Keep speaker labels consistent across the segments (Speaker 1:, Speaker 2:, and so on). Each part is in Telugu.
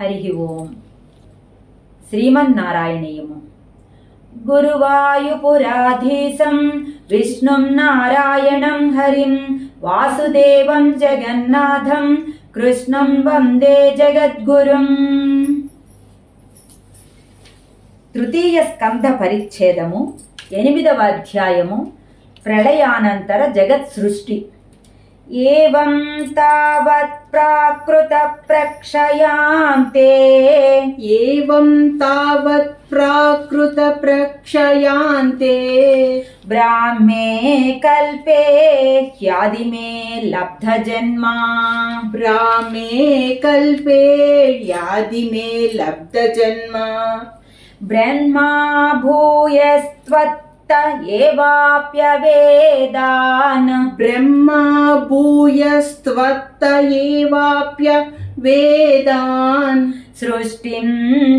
Speaker 1: హరి ఓం. శ్రీమన్నారాయణీయము. గురువాయుపురాధీశం విష్ణుం నారాయణం హరిం వాసుదేవం జగన్నాథం కృష్ణం వందే జగద్గురుం. తృతీయ స్కంధ పరిచ్ఛేదము ఎనిమిదవ అధ్యాయము ప్రళయానంతర జగత్ సృష్టి एवं तावत् प्राकृतप्रक्षयां ते
Speaker 2: एवं तावत् प्राकृतप्रक्षयान्ते
Speaker 1: ब्राह्मे कल्पे ह्यादिमे लब्धजन्मा।
Speaker 2: ब्राह्मे कल्पे ह्यादिमे लब्धजन्मा।
Speaker 1: ब्रह्मा भूयस्त्वत् त एवाप्यवेदान्
Speaker 2: ब्रह्मा भूयस्त्वत्त एवाप्य वेदान्
Speaker 1: सृष्टिं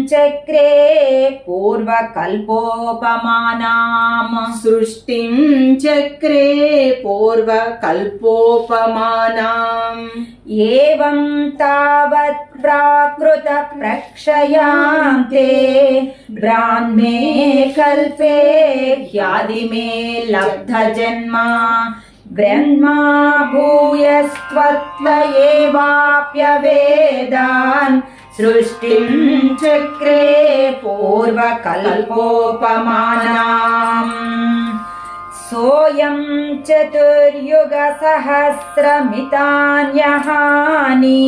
Speaker 1: चक्रे पूर्वकल्पोपमानां
Speaker 2: सृष्टिं चक्रे पूर्वकल्पोपमानाम्
Speaker 1: एवं तावत् प्राकृतप्रक्षयान्ते ब्राह्मे कल्पे ह्यादिमे लब्धजन्मा ब्रह्मा भूयस्त्वत्व एवाप्यवेदान् सृष्टिं चक्रे पूर्वकल्पोपमानाम् सोऽयं चतुर्युगसहस्रमितान्यहानि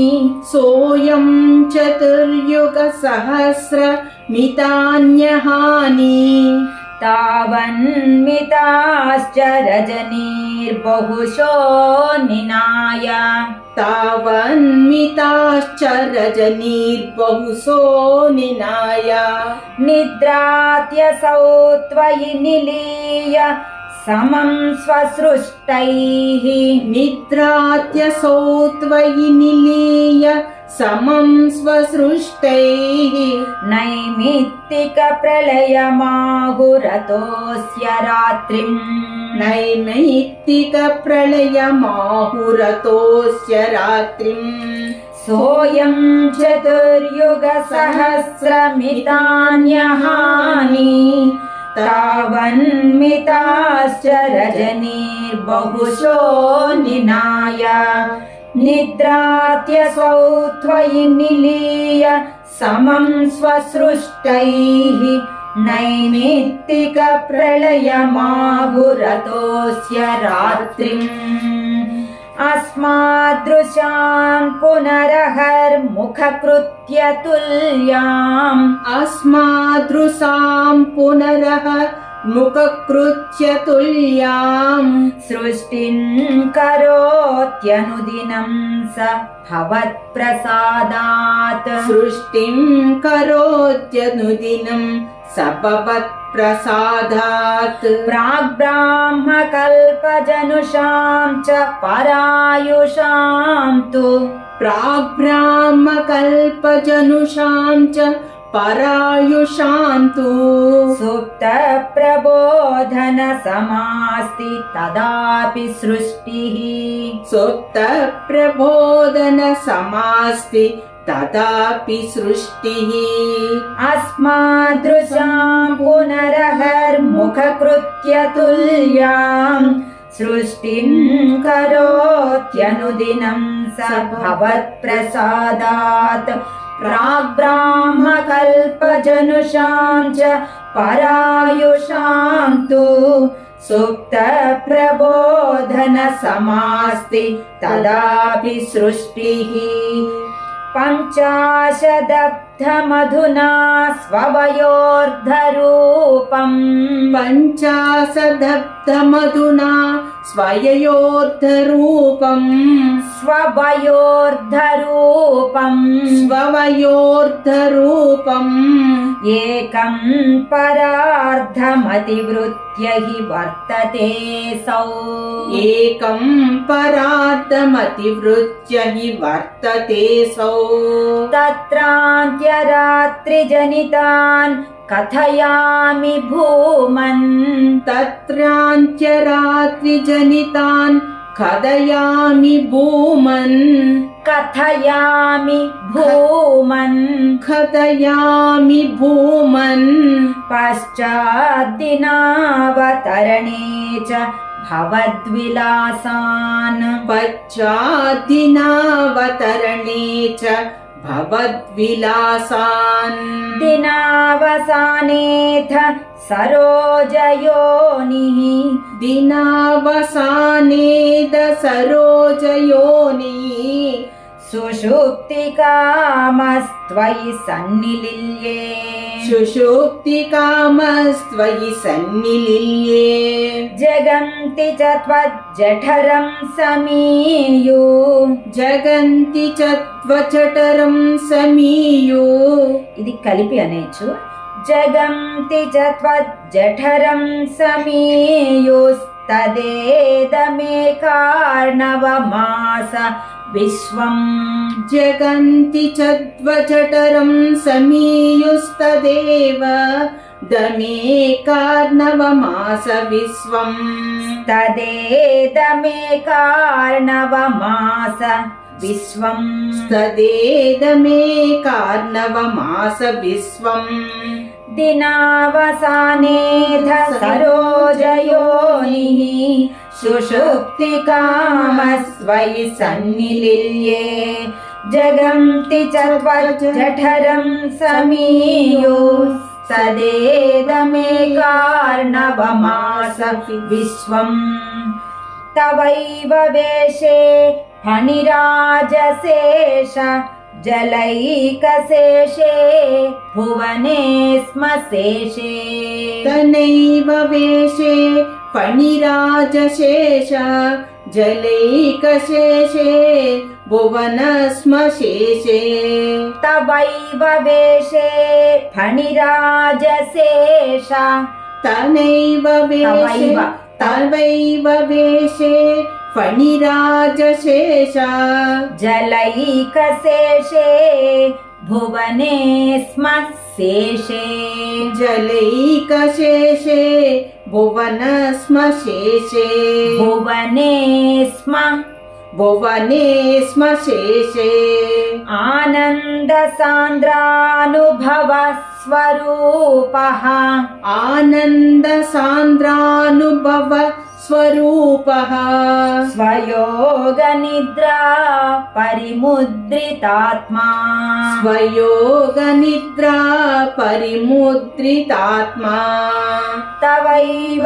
Speaker 2: सोऽयं चतुर्युगसहस्रमितान्यहानि
Speaker 1: तावन्मिताश्च रजनीर्बहुशो निनाय
Speaker 2: तावन्मिताश्च रजनीर्बहुशो निनाय
Speaker 1: निद्रात्यसौ त्वयि निलीय समं स्वसृष्टैः
Speaker 2: निद्रात्यसौ त्वयि निलीय समं स्वसृष्टैः
Speaker 1: नैमित्तिकप्रलयमाहुरतोऽस्य रात्रिम्
Speaker 2: नैमित्तिकप्रलयमाहुरतोऽस्य रात्रिम्
Speaker 1: सोऽयं चतुर्युगसहस्रमितान्यहानि तावन्मिताश्च रजनीर्बहुशो निनाय निद्रात्यसौ त्वयि निलीय समं स्वसृष्टैः नैमित्तिकप्रलयमाहुरतोऽस्य रात्रिम्। अस्मादृशान् पुनरहर्मुखकृत्य तुल्याम्।
Speaker 2: अस्मादृशां पुनरः मुखकृत्य तुल्याम्।
Speaker 1: सृष्टिं करोत्यनुदिनं स भवत्प्रसादात्।
Speaker 2: सृष्टिं करोत्यनुदिनं सभवत्प्रसादात्।
Speaker 1: प्राग्ब्राह्मकल्पजनुषां च परायुषां तु।
Speaker 2: प्राग्ब्राह्मकल्पजनुषां च परायुषां तु
Speaker 1: सुप्तप्रबोधनसमास्ति तदापि सृष्टिः
Speaker 2: सुप्तप्रबोधनसमास्ति तदापि सृष्टिः
Speaker 1: अस्मादृशां पुनरहर्मुखकृत्य तुल्याम् सृष्टिं करोत्यनुदिनं स भवत्प्रसादात् प्राग्ब्राह्मकल्पजनुषां च परायुषां तु सुप्तप्रबोधनसमास्ति तदापि सृष्टिः। पञ्चाशदब्धमधुना स्ववयोर्धरूपम्
Speaker 2: पञ्चाशदब्धमधुना स्वययोर्धरूपम्।
Speaker 1: स्ववयोर्धरूपम्
Speaker 2: स्ववयोर्धरूपम्
Speaker 1: एकं परार्धमतिवृत्य हि वर्तते सौ।
Speaker 2: एकं परार्धमतिवृत्य हि वर्तते सौ।
Speaker 1: रात्रिजनितान् कथयामि भूमन्।
Speaker 2: तत्रान्त्यरात्रिजनितान् कथयामि भूमन्।
Speaker 1: कथयामि भूमन्।
Speaker 2: कथयामि भूमन्।
Speaker 1: पश्चाद्दिनावतरणे च भवद्विलासान्।
Speaker 2: पश्चाद्दिनावतरणे च भवद्विलासान्।
Speaker 1: दिनावसानेध सरोजयोनिः।
Speaker 2: दिनावसानेद सरोजयोनिः।
Speaker 1: సుషుప్తికామస్త్వయి సన్నిలిల్యే.
Speaker 2: సుషుప్తికామస్త్వయి సన్నిలిల్యే.
Speaker 1: జగంతి చ త్వజ్జఠరం సమీయు.
Speaker 2: జగంతి చత్వచటరం సమీయో.
Speaker 1: ఇది కలిపి అనేచ్చు. జగంతి చ త్వజ్జఠరం సమీయుస్తదేదమే కార్ణవమాస విశ్వం
Speaker 2: జగంతి చత్వచటరం సమీయుస్తదేవ. దమే కార్ణవమాస విశ్వం.
Speaker 1: తదేదమే కార్ణవమాస విశ్వం.
Speaker 2: दिनावसानेऽथ सरोजयोनिः शुषुक्तिकाः
Speaker 1: सन्निलिल्ये जगन्ति चु जठरम् समीयो सदेदमेकार्णवमास हि विश्वम् तवैव वेषे फणिराजशेष जलैकशेषे भुवने स्म शेषे। तनैव वेषे फणिराजशेष
Speaker 2: जलैकशेषे भुवन स्म शेषे। तवैव
Speaker 1: वेषे फणिराजशेष तनैव
Speaker 2: वेषे तवैव
Speaker 1: वेषे
Speaker 2: फणिराजशेष। जलैकशेषे भुवने
Speaker 1: स्म शेषे जलैकशेषे भुवन
Speaker 2: स्म शेषे
Speaker 1: भुवने स्म
Speaker 2: भुवने स्म
Speaker 1: शेषे आनन्दसान्द्रानुभवस्वरूपः आनन्दसान्द्रानुभव సాంద్రానుభవ స్వరూపః.
Speaker 2: ఆనంద సాంద్రానుభవ స్వరూపః
Speaker 1: స్వయోగ నిద్రా పరిముద్రితాత్మా
Speaker 2: స్వయోగ నిద్రా పరిముద్రితాత్మా
Speaker 1: తవైవ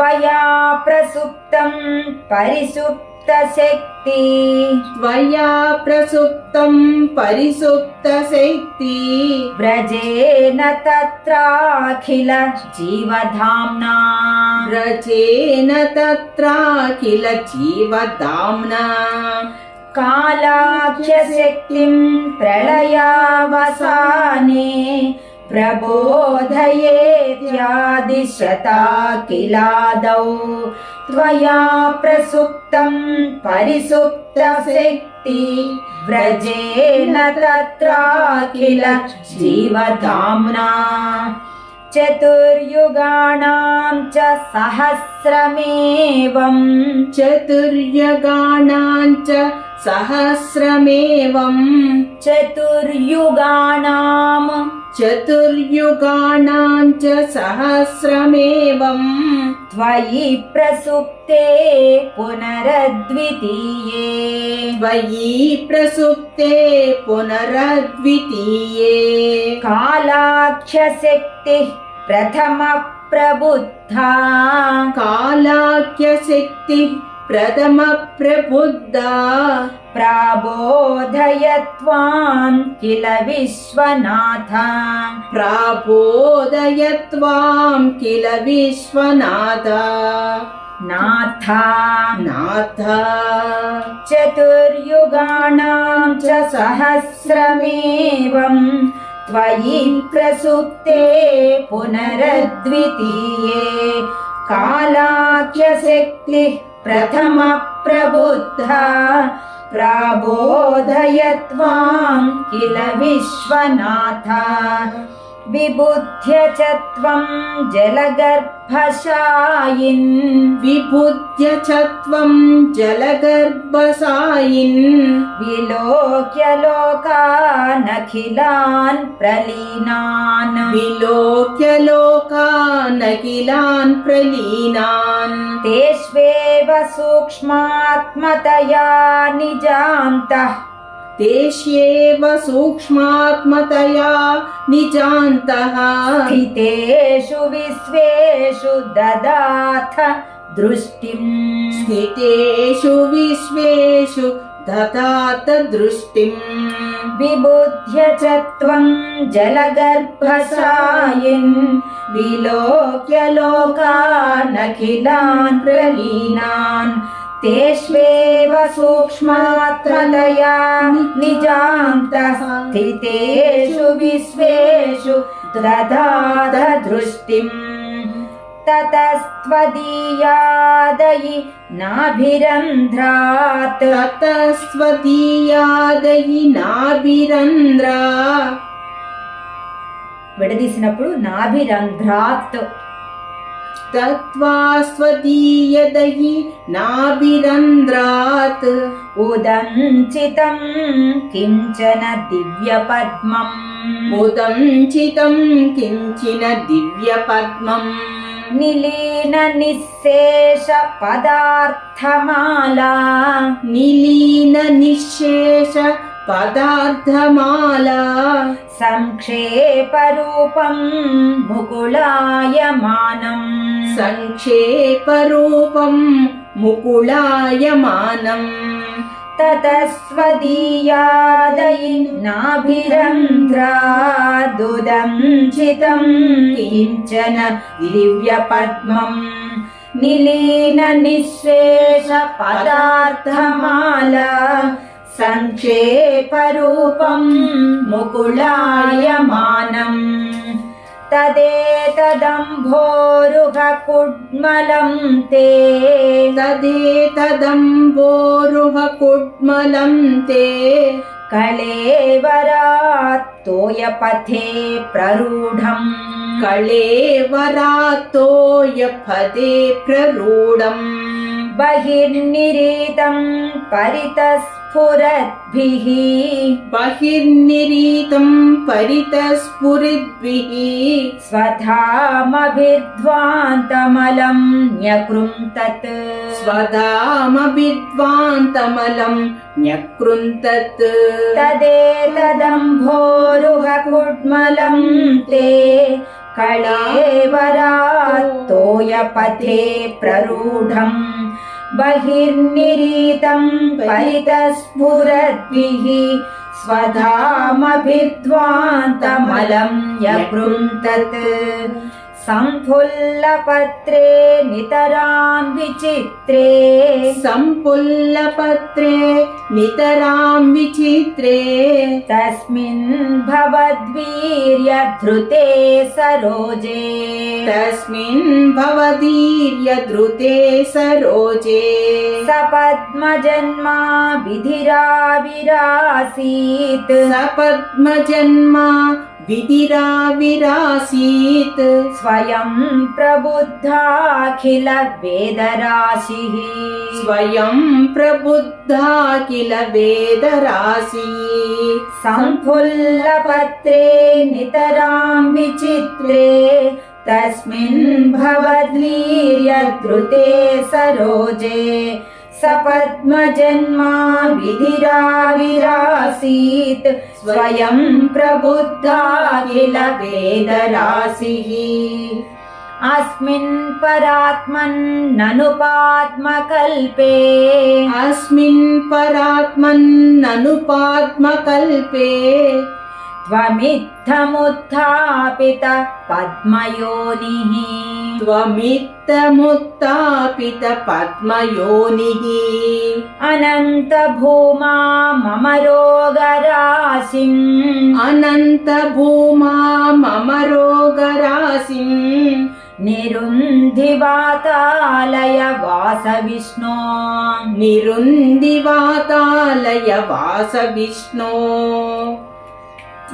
Speaker 1: त्वया प्रसुप्तं परिसुप्तशक्ति
Speaker 2: त्वया प्रसुप्तं परिसुप्तशक्ति
Speaker 1: व्रजेन तत्राखिल जीवधाम्ना
Speaker 2: व्रजेन तत्राखिल जीवधाम्ना
Speaker 1: कालाख्यशक्तिं प्रलयावसाने प्रबोधयेत्यादिशता किलादौ त्वया प्रसुप्तं परिसुप्तशक्ति व्रजेन तत्राखिल जीवधाम्ना चतुर्युगाणां च सहस्रमेवम्
Speaker 2: चतुर्यगाणां च सहस्रमेवम्
Speaker 1: चतुर्युगाणाम्
Speaker 2: चतुर्युगाणां च सहस्रमेवम्
Speaker 1: त्वयि प्रसुप्ते पुनरद्वितीये।
Speaker 2: त्वयि प्रसुप्ते पुनरद्वितीये
Speaker 1: कालाख्यशक्तिः प्रथमप्रबुद्धा
Speaker 2: कालाख्यशक्तिः प्रथम प्रबुद्धा
Speaker 1: प्राबोधय त्वां किल विश्वनाथ
Speaker 2: प्राबोधय त्वां किल विश्वनाथ
Speaker 1: नाथ
Speaker 2: नाथ
Speaker 1: चतुर्युगाणां च सहस्रमेवं त्वयि प्रसुप्ते पुनरद्वितीये कालाख्यशक्तिः प्रथमप्रबुद्धा प्राबोधय त्वां किल विश्वनाथ विबुध्य च त्वं जलगर्भशायिन्।
Speaker 2: विबुध्य च त्वं जलगर्भसायिन्
Speaker 1: विलोक्य लोकानखिलान् प्रलीनान्।
Speaker 2: विलोक्य लोकानखिलान् प्रलीनान्।
Speaker 1: तेष्वेव सूक्ष्मात्मतया निजान्तः
Speaker 2: तेष्येव सूक्ष्मात्मतया निजान्तः
Speaker 1: स्थितेषु विश्वेषु ददाथ दृष्टिम्
Speaker 2: स्थितेषु विश्वेषु ददात दृष्टिम्
Speaker 1: विबुध्य च त्वं जलगर्भसायिन् विलोक्य लोकानखिलान् प्रलीनान् तेष्वेव सूक्ष्मात्मतया निजान्तः स्थितेषु विश्वेषु ददाद दृष्टिम् ततस्त्वदीयादयि नाभिरन्ध्रात्
Speaker 2: తతస్వదీయాదయి నాభిరంధ్ర
Speaker 1: విడదీసినప్పుడు నాభిరంధ్రాత్
Speaker 2: నాభిరంధ్రాత్
Speaker 1: ఉదంచితం కించన దివ్య పద్మం
Speaker 2: ఉదంచితం కించిన దివ్య పద్మం
Speaker 1: నిలీన నిశేష పదార్థమాలా
Speaker 2: నిలీన నిశేష పదార్థమాల
Speaker 1: సంక్షేప రూపం ముకుళాయమానం.
Speaker 2: సంక్షేపరూపం ముకుళాయమానం.
Speaker 1: తతస్వదీయాదయి నాభిరంధ్రాదుదంచితం కించన దివ్య పద్మం నిలీన నిశేష పదార్థమాల సంక్షేపరూపం ముకుళాయమానం తదేతదంభోరుహ కుడ్మలం తే
Speaker 2: తదేతదంబోరుహ కుడ్మలం తే
Speaker 1: కళేవరాత్తోయపథే ప్రరూఢం
Speaker 2: కళేవరాతోయ పదే ప్రరూఢం
Speaker 1: బహిర్నిరీతం పరితస్ఫురద్భిः
Speaker 2: బహిర్నిరీతం పరితస్ఫురిద్భిः
Speaker 1: స్వధామభిర్ధ్వాంతమలం న్యకృంతత్
Speaker 2: స్వధామభిద్వాంతమలం న్యకృంతత్
Speaker 1: తదేతదంభోరుహ కుడ్మలం తే కళేవరాత్తోయపథే ప్రరూఢం బహిర్నిరీతం పరితస్ఫురద్భిः స్వధామభిర్ధ్వాంతమలం యకృంతత్ సంఫుల్లపత్రే నితరాం విచిత్రే.
Speaker 2: సంపుల్లపత్రే నితరాం విచిత్రే.
Speaker 1: తస్మిన్ భవద్వీర్యధృతే సరోజే.
Speaker 2: वितिराविराशीत्
Speaker 1: स्वयं प्रबुद्धाखिल
Speaker 2: वेदराशिः स्वयं
Speaker 1: प्रबुद्धा किल वेदराशिः
Speaker 2: सम्फुल्लपत्रे नितरां विचित्रे तस्मिन्
Speaker 1: भवद्वीर्यद्रुते सरोजे सपद्मजन्मा विधिराविरासीत् स्वयं प्रबुद्धा किल विलवेदराशिः अस्मिन् परात्मन् ननुपात्मकल्पे। अस्मिन्
Speaker 2: परात्मन् ननुपात्मकल्पे।
Speaker 1: त्वमित्थमुत्थापित पद्मयोनिः
Speaker 2: त्वमित्थमुत्थापित पद्मयोनिः
Speaker 1: अनन्तभूमा मम रोगराशिम्
Speaker 2: अनन्तभूमा मम रोगराशिम्
Speaker 1: निरुन्धिवातालय वास
Speaker 2: विष्णो निरुन्धिवातालय वास विष्णो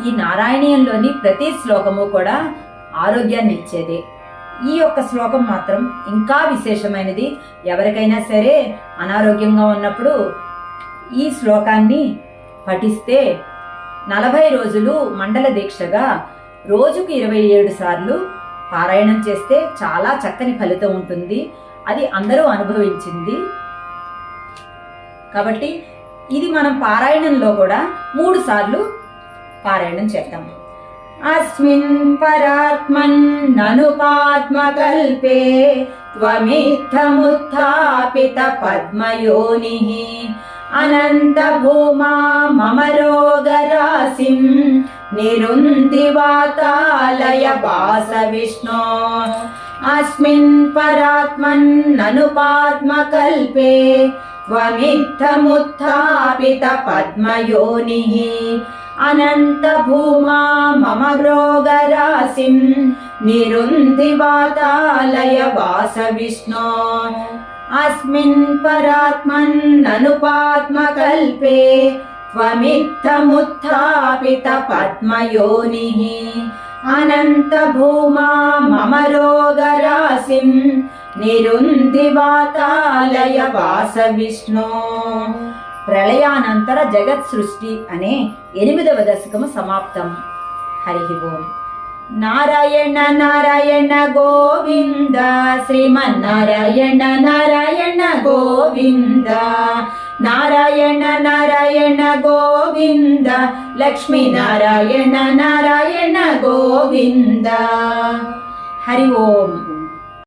Speaker 1: ఈ నారాయణీయంలోని ప్రతి శ్లోకము కూడా ఆరోగ్యాన్ని ఇచ్చేదే. ఈ యొక్క శ్లోకం మాత్రం ఇంకా విశేషమైనది. ఎవరికైనా సరే అనారోగ్యంగా ఉన్నప్పుడు ఈ శ్లోకాన్ని పఠిస్తే నలభై రోజులు మండల దీక్షగా రోజుకు ఇరవై ఏడు సార్లు పారాయణం చేస్తే చాలా చక్కని ఫలితం ఉంటుంది. అది అందరూ అనుభవించింది. కాబట్టి ఇది మనం పారాయణంలో కూడా మూడు సార్లు పారాయణం చేద్దాం. అస్మిన్ పరాత్మన్ననుపాత్మకల్పే త్వమిత్తముత్థాపిత పద్మయోని. అనంతభూమా మమ రోగరాశిం నిరుంది వాతాలయ వాస విష్ణో. అస్మిన్ పరాత్మన్ననుపాత్మకల్పే త్వమిత్తముత్థాపిత పద్మయోని. अनन्तभूमा मम रोगराशिं निरुन्धिवातालय वास विष्णो अस्मिन् परात्मन्ननुपात्मकल्पे त्वमित्थमुत्थापितपद्मयोनिः अनन्तभूमा मम रोगराशिं निरुन्धिवातालय वास विष्णो ప్రళయానంతర జగత్ సృష్టి అనే ఎనిమిదవ దశకము సమాప్తం. హరి ఓం. నారాయణ నారాయణ గోవింద. శ్రీమన్నారాయణ నారాయణ గోవింద. నారాయణ నారాయణ గోవింద. లక్ష్మీ నారాయణ నారాయణ గోవింద. హరి ఓం.